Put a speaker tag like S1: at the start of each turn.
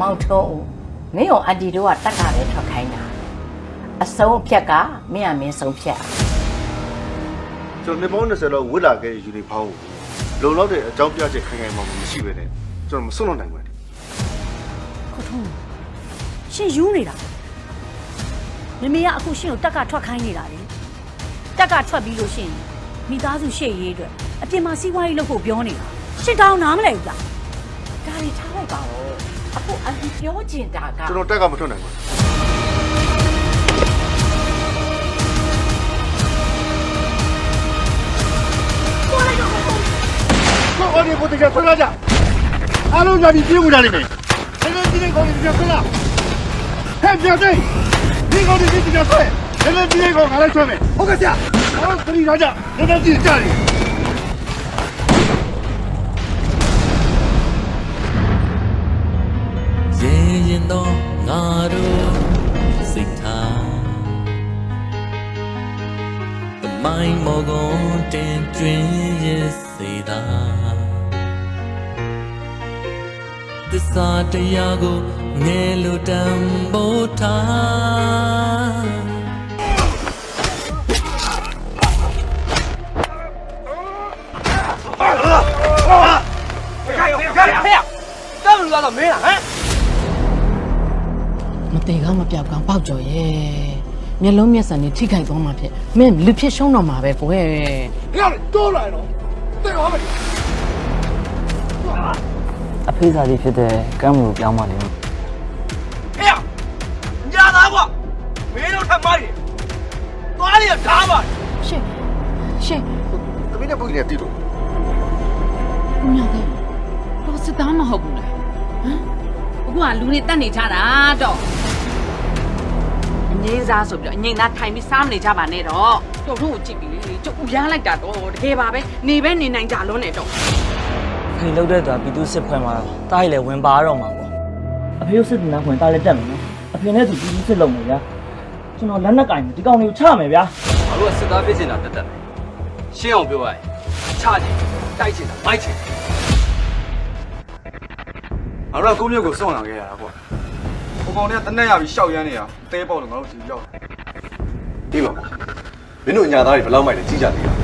S1: မောင်ထုံးဦးမင်းကိုအန်တီတို့ကတက်ကပဲထွက်ခိုင်းတာအဆုံးအဖြတ်ကမင်းကမင်းဆုံးဖြတ်
S2: ကျွန်တော်နှစ်ပေါင်း20လောက်ဝစ်လာခဲ့တဲ့ယူနီဖောင်းကိုလုံလောက်တဲ့အကြောင်းပြချက်ခိုင်ခိုင်မာမာမရှိပဲနဲ့ကျွန်တော်မစွန့်လွတ်နိုင်ပါဘူး
S3: ခေါထုံးရှင်ယူနေတာမမေကအခုရှင်ကိုတက်ကထွက်ခိုင်းနေတာလေတက်ကထွက်ပြီးလို့ရှင်မိသားစုရှေ့ရေးအတွက်အပြင်မှာစီးပွားရေးလုပ်ဖို့ပြောနေတာရှင်တောင်းနားမလဲဘူးလား
S1: ဒါတွေထားလိုက်ပါဦး အခုအန်တီပြောချင်တာက
S2: ကျွန်တော်တက်ကမထွက်နိုင်ပါဘူးကိုအော်ဒီကိုတကယ်ထွက်လာကြအားလုံးညာဒီပြေးမှုကြလိမ့်မယ်အဲ့ဒီဒီကောင်ဒီကထွက်လာဟဲ့ပြတဲ့ဒီကောင်ဒီဒီကထွက်အဲ့ဒီဒီကောင်ငါလည်းထွက်မယ်ဟုတ်ကဲ့ဆရာဟောခရီးလာကြလက်လက်ကြည့်ကြတယ်
S4: မိုင်းမောကုန်တင်ကျွင်းရဲ့စေတာသစ္စာတရားကိုငယ်လိုတန်ဖိုးထား
S5: မသေးကောင်းမပြောက်ကောင်းပေါက်ကြော်ရဲ့ မျက်လုံးမျက်စံတွေထိခိုက်သွားမှာဖြစ်မင်းလူဖြစ်ရှုံးတော့မှာပဲကွယ်
S6: အဖေးစားကြီးဖြစ်တဲ့ကမ်းမလို့ပြောင်းပါလိမ့်မယ်
S7: 哎呀，你家拿过，没有他妈的，哪里有打吧？
S5: ရှေ့ရှေ့
S2: သမီးနဲ့ပုတ်နေတိလို့
S5: ညောင်ကတော့စစ်သားမဟုတ်ဘူးလားဟမ်အခုကလူတွေတက်နေကြတာတော့
S8: အငိမ့်စားဆိုပြီးတော့အငိမ့်သားထိုင်ပြီးစားမနေကြပါနဲ့တော့တော်တို့ကိုကြည့်ပြီးလေကျုပ်ဦးရမ်းလိုက်တာတော့တကယ်ပါပဲနေပဲနေနိုင်ကြလုံးနဲ့တော့
S6: ဖေလှုပ်တဲ့သူကပြည်သူစစ်ဖွဲ့မှာတားရည်လည်းဝင်ပါတော့မှာပေါ့အဖေကိုစစ်တင်တဲ့ဝင်တားလည်းတက်မယ်နော်အဖေနဲ့သူပြည်သူစစ်လုပ်မယ်ဗျာကျွန်တော်လက်နက်ကင်ဒီကောင်လေးကိုချမယ်ဗျာ
S7: ငါတို့ကစစ်သားဖြစ်နေတာတက်တက်ပဲရှင်းအောင်ပြောရရင်ချချင်တိုက်ချင်တာမိုက်ချင်ငါတို့ကကိုမျိုးကိုစွန့်လာခဲ့ရတာပေါ့ဟို ကောင်တွေကတနက်ရပြီးရှောက်ရမ်းနေတာတဲပေါက်လို့ငါတို့ဒီရောက်
S2: ဒီပါမင်းတို့ညာသားတွေဘယ်လောက်မိုက်လဲကြီးကြသေးလား